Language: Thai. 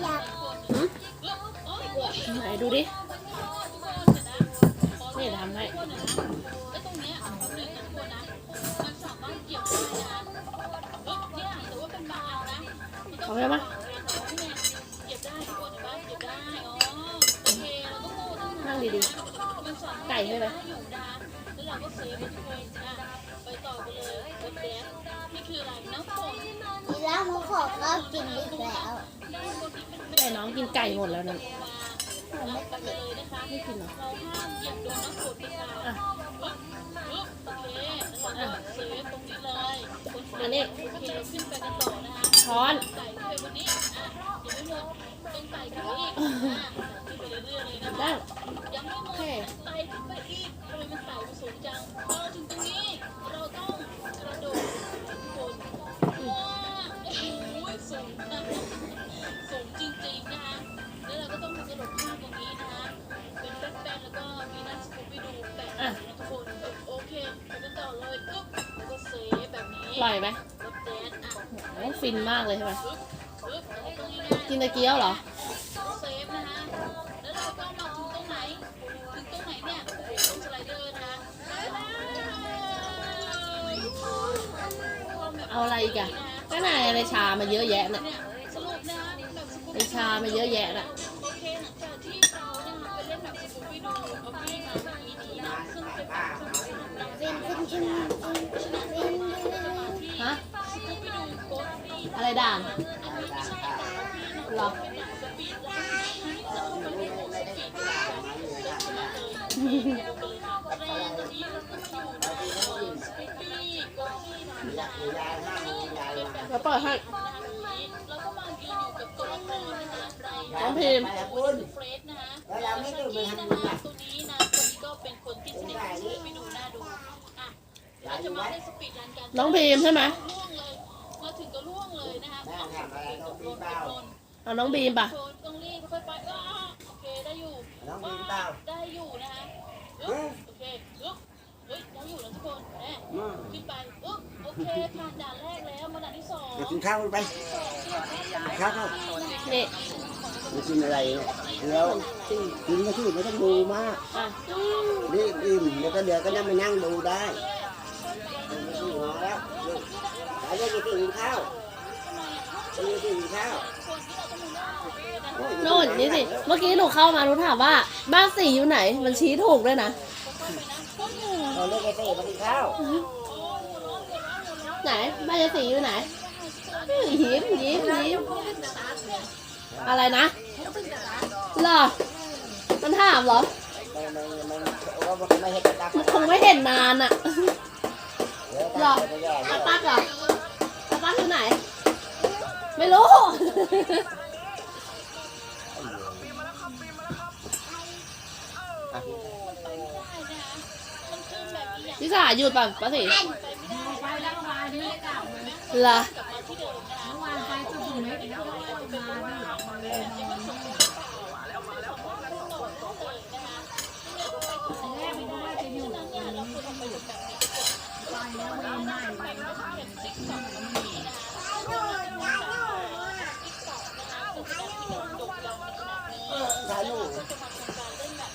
ไหนดูดินี่ทำให้เอาไปไหมนั่งดีๆไก่ใช่ไหมแล้วหมูขอ ก็กินอีกแล้วไก่น้องกินไก่หมดแล้วนั่นหนูไม่กินไม่กินเหรออะอะอันนี้ช้อนนั่งโอเค อร่อยไหมแล้วแดนอะโอ้ฟินมากเลยใช่ไหมปึ๊บปึ๊บแล้วก็ตรงนี้นะกินตะเกียวเหรอเซฟนะคะแล้วเรก็มาถึงตรงไหนถึงตรงไหนเนี่ยตรงสไลเดอร์นะคะเอาอะไรอีกอะก็นอะไรชามาเยอะแยะน่ะเนี่ยสรุปนชามาเยอะแยะน่ะเคหลังจากที่เรานะคะไปเล่นแบบสกูปปี้ดูโอเคมาเมื่อกี้นี้นะซึ่งเป็น อะไรด่างอันนี้ไม่ใช่ด่างพี่เหรน้อองเป็นด่างสปีดไลน์จะเข้ามาเล่นของสปีดไลน์เป็นคนละเลยนี่ดูกันเลยค่ะแรงตอนนี้เราก็มาอยู่ในสกูปปี้โกดฟี่นะคะเป็นแบบแล้วเปิดให้เราก็มายืนอยู่กับตัวละครนะคะในน้องพิมพ์เฟรดนะคะแล้วชักกี้นะคะตัวนี้นะตัวนี้ก็เป็นคนที่สนิทกับสไปดูหน้าดูอะเดี๋ยวเราจะมาเล่นสปีดรันกันน้องพิมพ์ใช่ไหม ล่วงเลยมาถึงก็ล่วงเลยนะคะเอา ตกลงตกลงเอาน้องบีมป่ะ โชนต้องรีบค่อยๆไปอ้าโอเคได้อยู่น้องบีมเปล่า ได้อยู่นะคะโอเคอึ๊บเฮ้ยได้อยู่นะทุกคนแหมขึ้นไปโอเคผ่านด่านแรกแล้วมาด่านที่สองมากินข้าวกันไปสองที่เราได้ด่านข้าวเข้านี่มากินอะไรเนี่ยแล้วกินก็ที่ไม่ต้องดูมากอะรีบอิ่มเดี๋ยวก็เดี๋ยวก็นั่งไปนั่งดูได้ไม่ต้องรอแล้วได้กี่กินข้าวกินข้าว น่นนี่สิเมื่อกี้หนูเข้ามาหนูถามว่า บ้านสีอยู่ไหน มันชี้ถูกด้วยนะเราเลิกไปเตะมากินข้าวไหนบ้านยายสีอยู่ไหนยิ้มยิ้มยิ้มอะไรนะเหรอมันถามเหรอมันมันมันว่ามันไม่ให้ตักคงไม่เห็นนานอะหรอไม่แย่อาตักเหรออาตักอยู่ไหน ไม่รู้ พี่สาหยุดป่ะป้าสีเหรอกับ